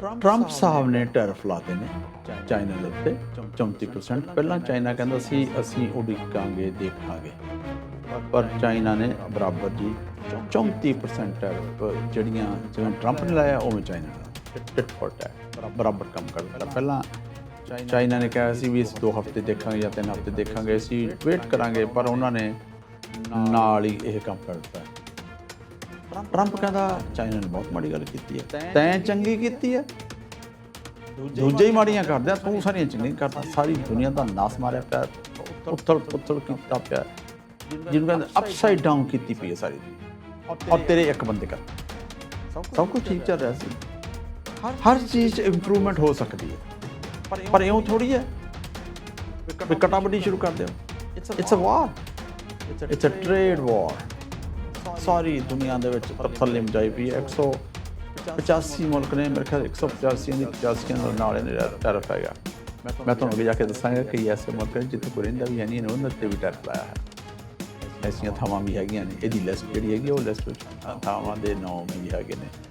Trump ਸਾਹਿਬ ਨੇ tariff ਲਾਤੇ ਨੇ ਚਾਈਨਾ ਦੇ ਉੱਤੇ 34% ਪਹਿਲਾਂ ਚਾਈਨਾ ਕਹਿੰਦਾ ਸੀ ਅਸੀਂ ਉਡੀਕਾਂਗੇ ਦੇਖਾਂਗੇ। ਪਰ ਚਾਈਨਾ ਨੇ ਬਰਾਬਰ ਜੀ 34% ਟੈਰਿਫ ਜਿਹੜੀਆਂ ਜਿਵੇਂ ਟਰੰਪ ਨੇ ਲਾਇਆ ਉਵੇਂ ਚਾਈਨਾ ਨੇ ਟਿਟ ਫੋਰ ਟੈਟ ਬਰਾਬਰ ਕੰਮ ਕਰਦਾ ਪਹਿਲਾਂ ਚਾਈਨਾ ਨੇ ਕਿਹਾ ਸੀ ਵੀ ਅਸੀਂ 2 ਹਫ਼ਤੇ ਦੇਖਾਂਗੇ ਜਾਂ 3 ਹਫ਼ਤੇ ਦੇਖਾਂਗੇ ਅਸੀਂ ਵੇਟ ਕਰਾਂਗੇ ਪਰ ਉਹਨਾਂ ਨੇ ਨਾਲ ਹੀ ਇਹ ਕੰਮ ਕਰ ਦਿੱਤਾ। ਟਰੰਪ ਕਹਿੰਦਾ ਚਾਈਨਾ ਨੇ ਬਹੁਤ ਮਾੜੀ ਗੱਲ ਕੀਤੀ ਹੈ। ਤੈਂ ਚੰਗੀ ਕੀਤੀ ਹੈ। ਦੂਜੇ ਹੀ ਮਾੜੀਆਂ ਕਰਦੇ ਆ ਤੂੰ ਸਾਰੀਆਂ ਚੰਗੀਆਂ ਕਰਦਾ ਸਾਰੀ ਦੁਨੀਆ ਦਾ ਨਾਸ ਮਾਰਿਆ ਪਿਆ ਉੱਥਲ ਪੁੱਥਲ ਕੀਤਾ ਪਿਆ। ਜਿਹਨੂੰ ਕਹਿੰਦੇ ਅਪਸਾਈਡ ਡਾਊਨ ਕੀਤੀ ਪਈ ਹੈ ਸਾਰੀ। ਔਰ ਤੇਰੇ ਇੱਕ ਬੰਦੇ ਕਰ। ਸਭ ਕੁਝ ਠੀਕ ਚੱਲ ਰਿਹਾ ਸੀ। ਹਰ ਚੀਜ਼ 'ਚ ਇੰਪਰੂਵਮੈਂਟ ਹੋ ਸਕਦੀ ਹੈ। ਪਰ ਇਉਂ ਥੋੜੀ ਹੈ। ਵੀ ਕਟਾਬੜੀ ਸ਼ੁਰੂ ਕਰ ਦਿਓ। It's a war it's a trade war ਸਾਰੀ ਦੁਨੀਆ ਦੇ ਵਿੱਚ ਤਸਲੀਮ ਜਾਈ ਪਈ ਹੈ। 185 ਮੁਲਕ ਨੇ ਮੇਰੇ ਖਿਆਲ 185 ਦੀ 85 ਦੇ ਨਾਲ ਇਹਨੇ ਟੈਰਫ ਹੈਗਾ। ਮੈਂ ਤੁਹਾਨੂੰ ਅੱਗੇ ਜਾ ਕੇ ਦੱਸਾਂਗਾ ਕਿ ਐਸੇ ਮੁਲਕ ਨੇ ਜਿੱਥੇ ਕੋਈ ਰਹਿੰਦਾ ਵੀ ਹੈ ਨਹੀਂ ਉਹਨਾਂ ਤੇ ਵੀ ਟੈਰਫ ਲਾਇਆ ਹੈ। ਐਸੀਆਂ ਥਾਵਾਂ ਵੀ ਹੈਗੀਆਂ ਨੇ। ਇਹਦੀ ਲਿਸਟ ਜਿਹੜੀ ਹੈਗੀ ਉਹ ਲਿਸਟ ਵਿੱਚ ਥਾਵਾਂ ਦੇ ਨਾਮ ਵੀ ਹੈਗੇ ਨੇ।